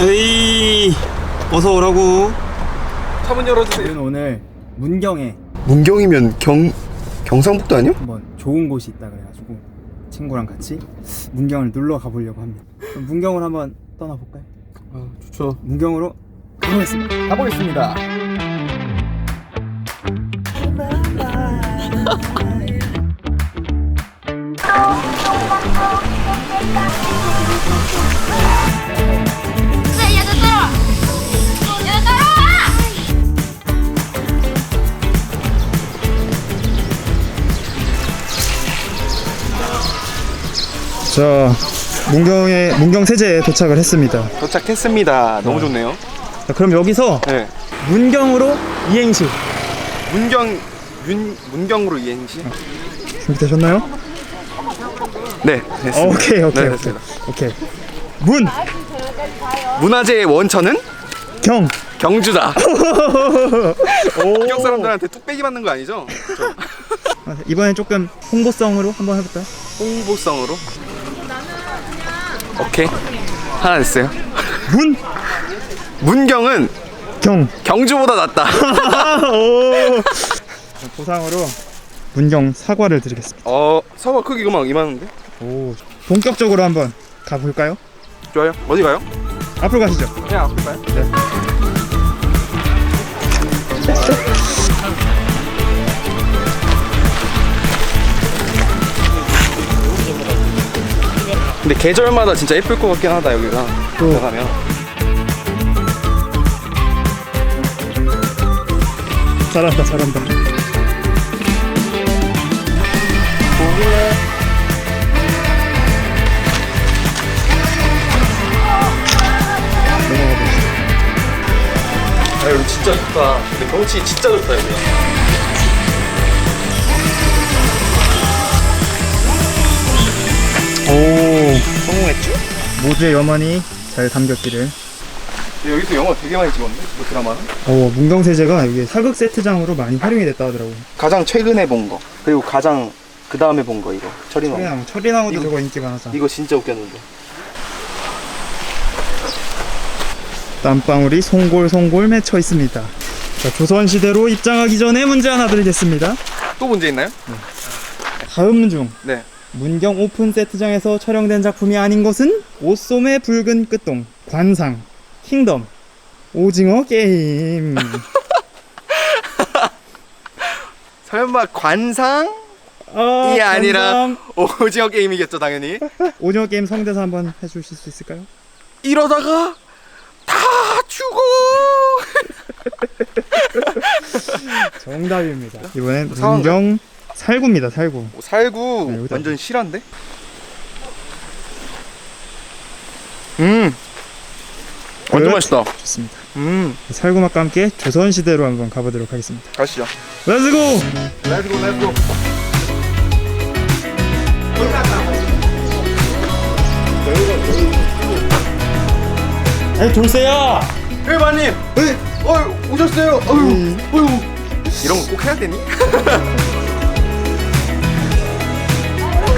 에이 어서 오라고 차문 열어주세요. 저는 오늘 문경에 문경이면 경 경상북도 아니야? 한번 좋은 곳이 있다 그래가지고 친구랑 같이 문경을 놀러 가보려고 합니다. 그럼 문경으로 한번 떠나볼까요? 아 좋죠. 문경으로 가보겠습니다. 가보겠습니다. 자, 문경에 문경 세제에 도착을 했습니다. 도착했습니다. 너무 좋네요. 자, 그럼 여기서 네. 문경으로 이행시 문경 윤 문경으로 이행시. 준비되셨나요? 네. 됐습니다. 어, 오케이, 오케이, 네, 오케이. 됐습니다. 오케이. 문, 문화재의 원천은 경. 경주다. 오. 문경 사람들한테 뚝배기 맞는 거 아니죠? 아, 이번엔 조금 홍보성으로 한번 해볼까요? 홍보성으로. 오케이. 하나 됐어요. 문, 문경은 경. 경주보다 낫다. 오. 보상으로 문경 사과를 드리겠습니다. 어 사과 크기가 막 이만한데? 오. 본격적으로 한번 가볼까요? 좋아요. 어디 가요? 앞으로 가시죠. 그냥 앞으로 가요. 네. 근데 계절마다 진짜 예쁠 것 같긴 하다 여기가. 또. 들어가면. 잘한다, 잘한다. 아 여기 진짜 좋다. 근데 경치 진짜 좋다 여기. 성공했죠? 모두의 염원이 잘 담겼기를. 여기서 영화 되게 많이 찍었네. 그 드라마는. 오, 문경 세제가 여기 사극 세트장으로 많이 활용이 됐다 하더라고. 가장 최근에 본 거. 그리고 가장 그 다음에 본 거 이거. 철인왕. 철이나무, 철이나무도 이거- 저거 인기 많아서. 이거 진짜 웃겼는데. 땀방울이 송골송골 맺혀 있습니다. 자, 조선시대로 입장하기 전에 문제 하나 드리겠습니다. 또 문제 있나요? 다음 중 네. 문경 오픈 세트장에서 촬영된 작품이 아닌 것은 오솜의 붉은 끝동, 관상, 킹덤, 오징어 게임. 설마 관상이 아, 아니라 관상. 오징어 게임이겠죠 당연히. 오징어 게임 성대사 한번 해주실 수 있을까요? 이러다가 다 죽어. 정답입니다. 이번엔 상황은? 문경 살구입니다. 살구. 오, 살구 네, 여기다. 완전 실한데? 음. 완전 끝. 맛있다. 좋습니다. 음. 살구 맛과 함께 조선시대로 한번 가보도록 하겠습니다. 가시죠. 렛츠고! 렛츠고 렛츠고. 아니 돌쇠야! 일반님. 네. 어 오셨어요. 어유. 어유. 이런 거 꼭 해야 되니?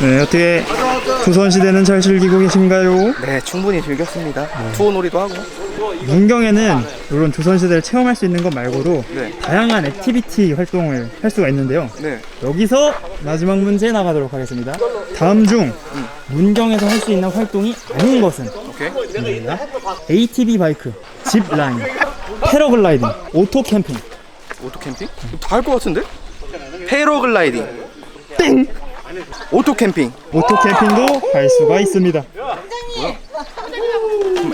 네 어떻게 조선시대는 잘 즐기고 계신가요? 네 충분히 즐겼습니다. 투어놀이도 하고. 문경에는 물론 조선시대를 체험할 수 있는 것 말고도 네. 다양한 액티비티 활동을 할 수가 있는데요 네. 여기서 마지막 문제 나가도록 하겠습니다 다음 중 문경에서 할 수 있는 활동이 아닌 것은 오케이. ATV 바이크, 집 라인, 패러글라이딩, 오토 캠핑 오토 캠핑? 다 할 것 같은데? 패러글라이딩. 땡. 오토 캠핑. 오토 캠핑도 할 수가 있습니다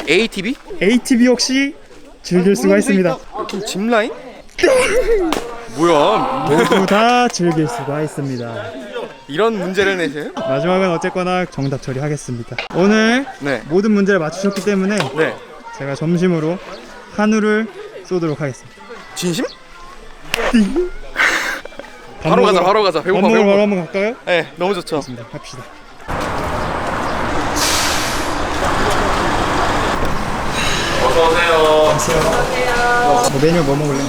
ATV? ATV 역시 즐길 수가 있습니다 그럼 짚라인? 뭐야? 모두 다 즐길 수가 있습니다. 이런 문제를 내세요? 마지막은 어쨌거나 정답 처리하겠습니다. 오늘 네. 모든 문제를 맞추셨기 때문에 네. 제가 점심으로 한우를 쏘도록 하겠습니다. 진심? 바로 가자 바로 가자 밥 배고파 먹으러 바로 배고파 한번 갈까요? 네 너무 좋죠 네, 갑시다. 어서오세요 안녕하세요. 뭐 메뉴 뭐 먹을래?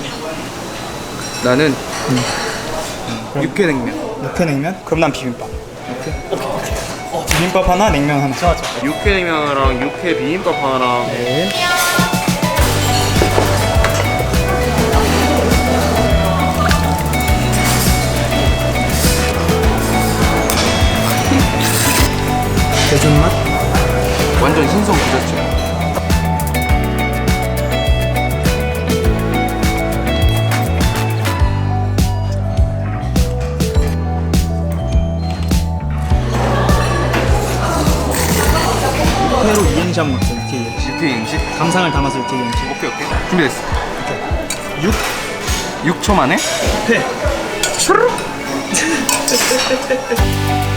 나는 육회냉면 육회냉면? 그럼 난 비빔밥. 오케이. 어, 비빔밥 하나, 냉면 하나. 좋아, 좋아. 육회냉면이랑 육회 비빔밥 하나랑 네. 완전 신선 부잣집 회로 이행시 한번. 육회 이행시. 육회 인식 감상을 담아서 육회 이행시. 오케이 오케이 준비됐어 육 6초 만에 회.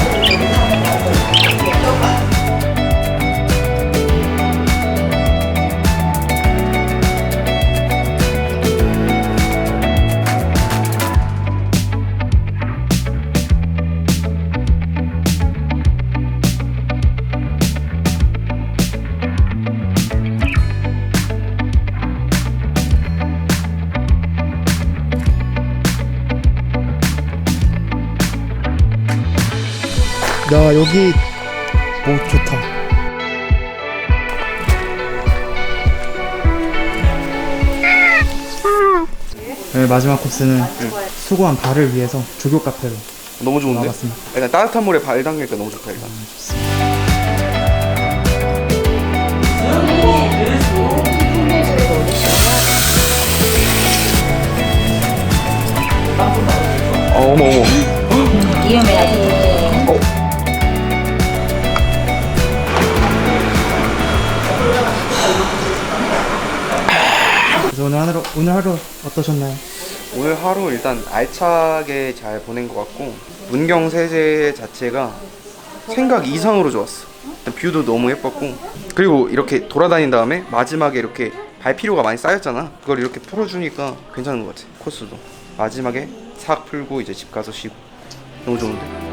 야 여기 오 좋다. 네, 마지막 코스는 수고한 발을 위해서 조교 카페로 너무 좋은데? 나갔습니다. 일단 따뜻한 물에 발 담기니까 너무 좋다 일단 그래서 오늘 하루 오늘 하루 어떠셨나요? 오늘 하루 일단 알차게 잘 보낸 것 같고 문경 세제 자체가 생각 이상으로 좋았어. 일단 뷰도 너무 예뻤고 그리고 이렇게 돌아다닌 다음에 마지막에 이렇게 발피로가 많이 쌓였잖아. 그걸 이렇게 풀어주니까 괜찮은 것 같아. 코스도 마지막에 싹 풀고 이제 집 가서 쉬고 너무 좋은데.